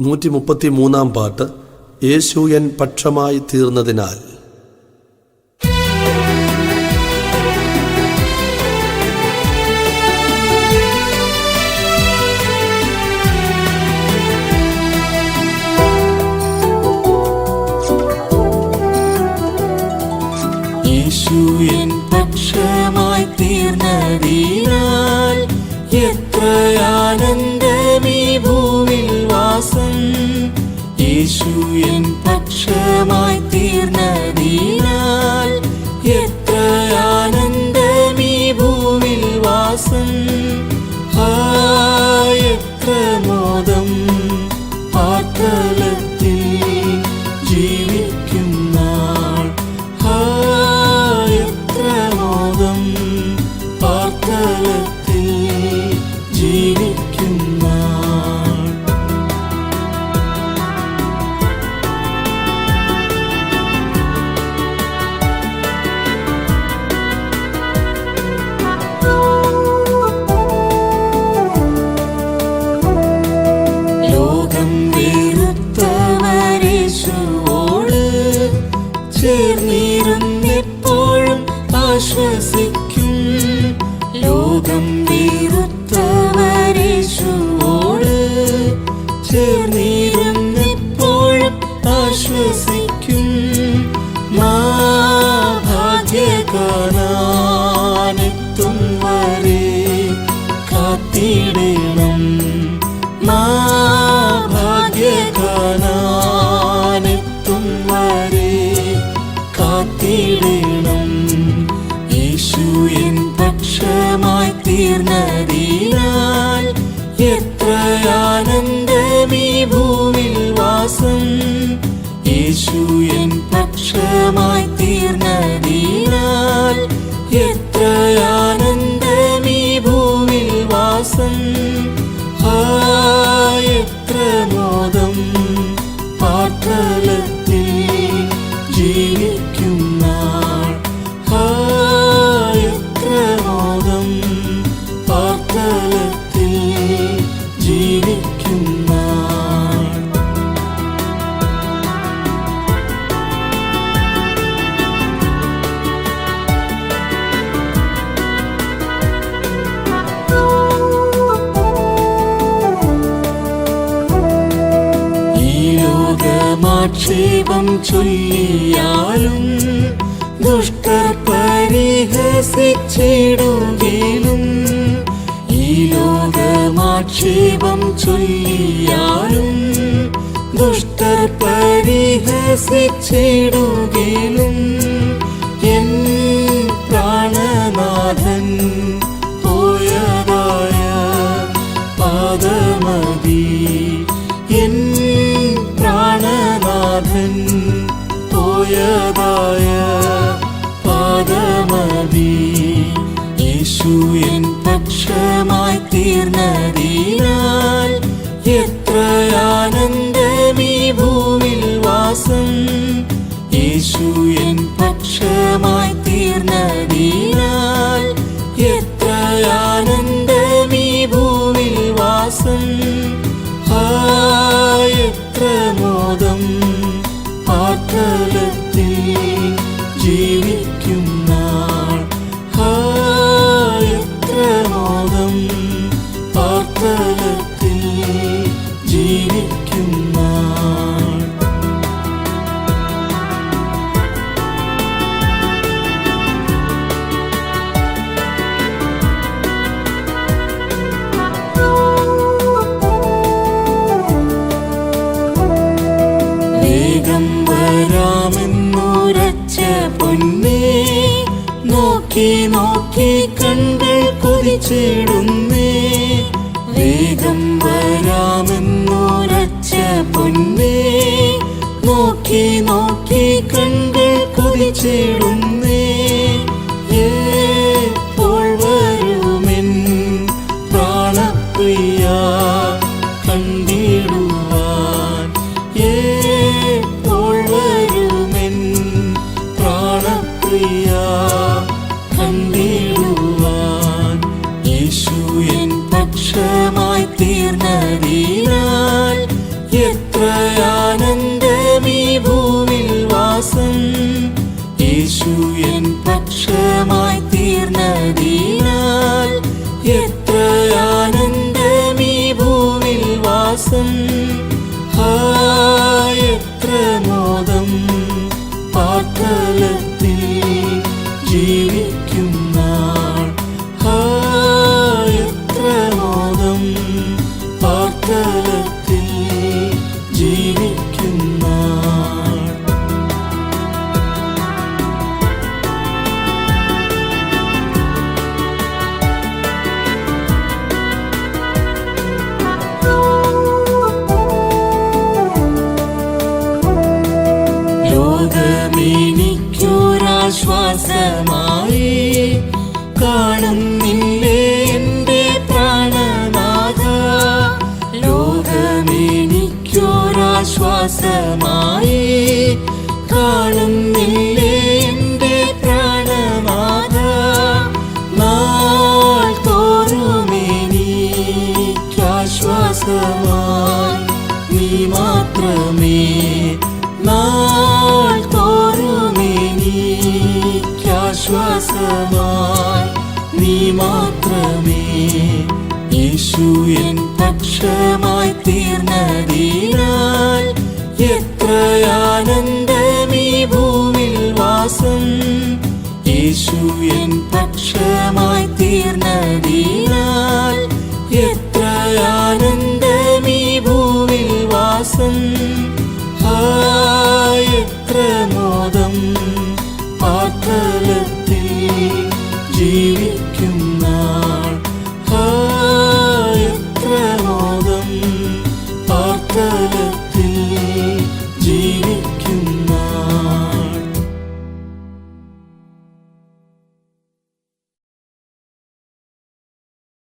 നൂറ്റി മുപ്പത്തി മൂന്നാം പാട്ട് യേശു എൻ പക്ഷമായി തീർന്നതിനാൽ. യേശു പക്ഷമായി തീർന്നതിനാൽ എത്ര ആനന്ദമീ യേശു എൻ പക്ഷമായി തീർന്നതിനാൽ എത്ര ആനന്ദമീ ഭൂവിൽ വാസം. ആ എത്ര മോദം പാർത്തലത്തിൽ ജീവിക്കും നാൾ. എത്ര മോദം പാർത്തലത്തിൽ ചേർന്നിരുന്നെപ്പോഴും ആശ്വസിക്കും. ലോകം വീറുത്തവരേശുവോട് ചേർന്നിരുന്നെപ്പോഴും ആശ്വസിക്കും. മാ ഭാഗ്യകാനാനെത്തും വരെ കാത്തിടണം തീർന്നതിനാൽ എത്ര ആനന്ദമീ ഭൂവിൽ വാസം. യേശു എൻ പക്ഷമായി തീർന്നതിനാൽ ലോകമാക്ഷേപം ചൊല്ലിയാലും ദുഷ്ടർ പരിഹസിച്ചിടുകയിലും ഈ ലോകമാക്ഷേപം ചൊല്ലിയാലും ദുഷ്ടർ പരിഹസിച്ചിടുകയിലും എൻ പ്രാണനാഥൻ പോയതായ പാദമതി. പോയതായ പാദമതി. യേശു എൻ പക്ഷമായി തീർന്നതിനാൽ എത്ര ആനന്ദമീ ഭൂവിൽ വാസം. യേശു എൻ പക്ഷമായി തീർന്നതിനാൽ പൊന്നേ. നോക്കി നോക്കി കണ്കൾ കൊതിച്ചിടുന്നേ. വേഗം വരാമെന്നോരച്ച പൊന്നേ. നോക്കി നോക്കി കണ്കൾ കൊതിച്ചിടുന്നേ. എപ്പോൾ വരുമെൻ പ്രാണപ്രിയ. സന്തോഷമായി തീർന്നതിനാൽ എത്രയാൽ once a month. മാത്രമേ. യേശു എൻ പക്ഷമായി തീർന്നതിനാൽ എത്ര ആനന്ദമീ ഭൂമിൽ വാസം. യേശു എൻ പക്ഷമായി